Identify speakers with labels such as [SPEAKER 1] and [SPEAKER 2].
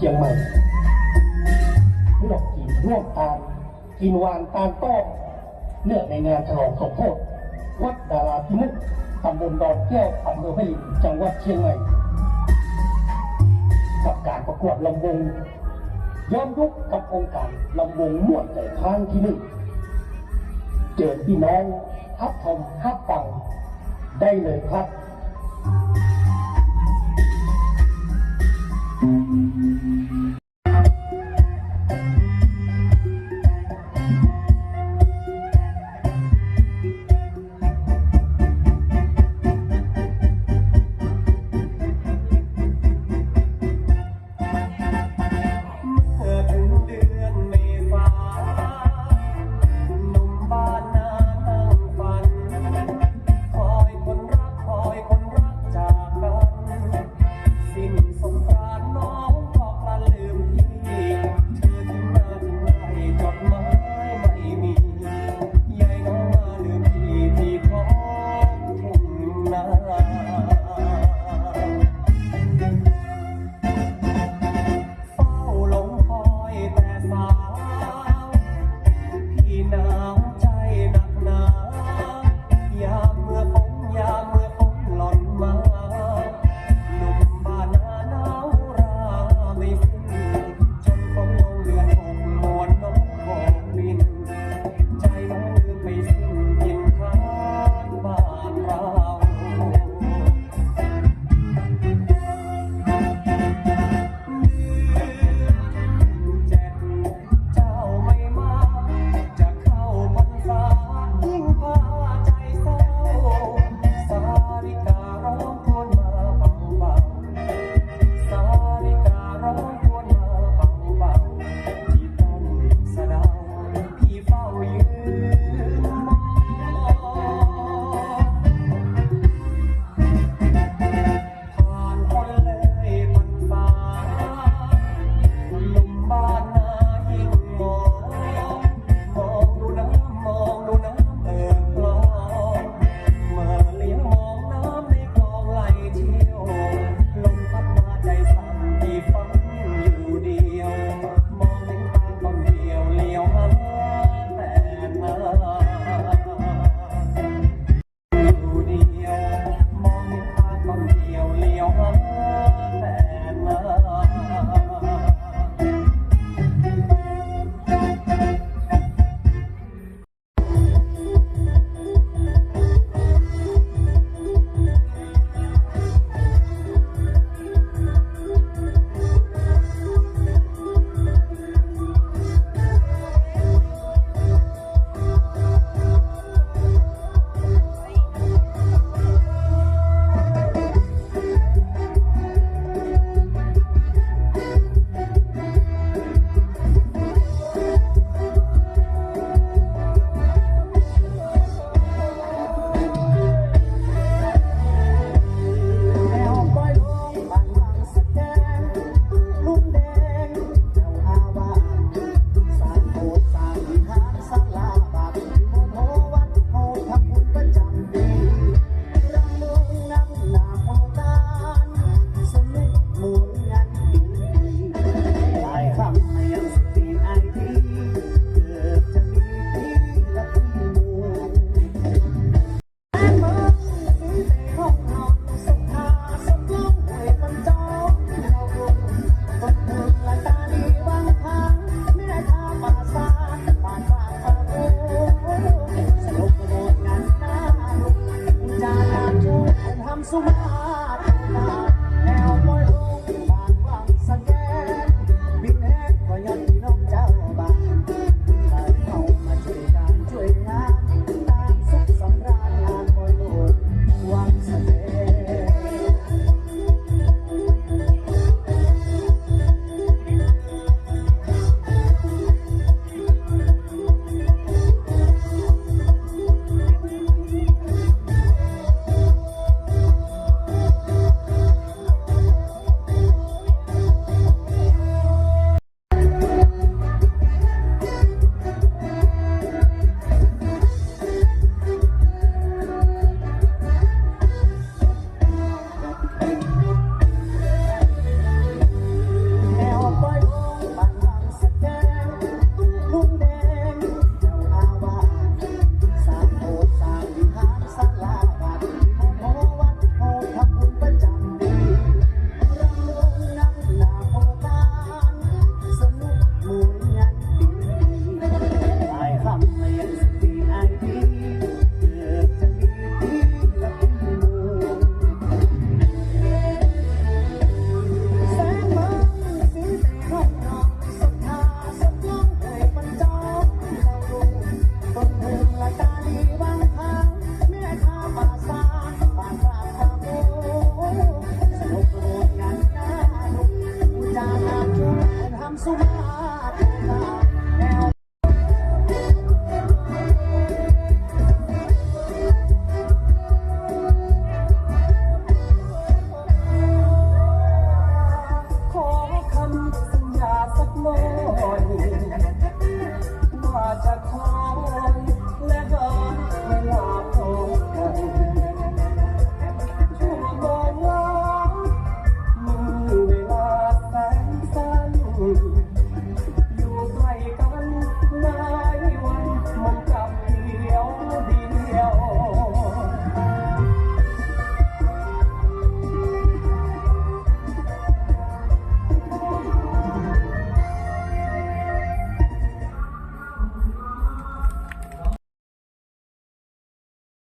[SPEAKER 1] ชียงใหม่เลือกกินร่วมทานกินวานตาลต้อเนื่องในงานฉลองสมโภชวัดดาราพิมุขตำบลดอนแก้วอำเภอพลินจังหวัดเชียงใหม่ กับการประกวดลำวงย้อนยุคกับองค์การลำวงม่วนใจครั้งที่หนึ่งเจอพี่น้องทับทมทับฟังได้เลยครับ
[SPEAKER 2] สุมาตราสักหน่อยว่าจะ
[SPEAKER 3] ขอ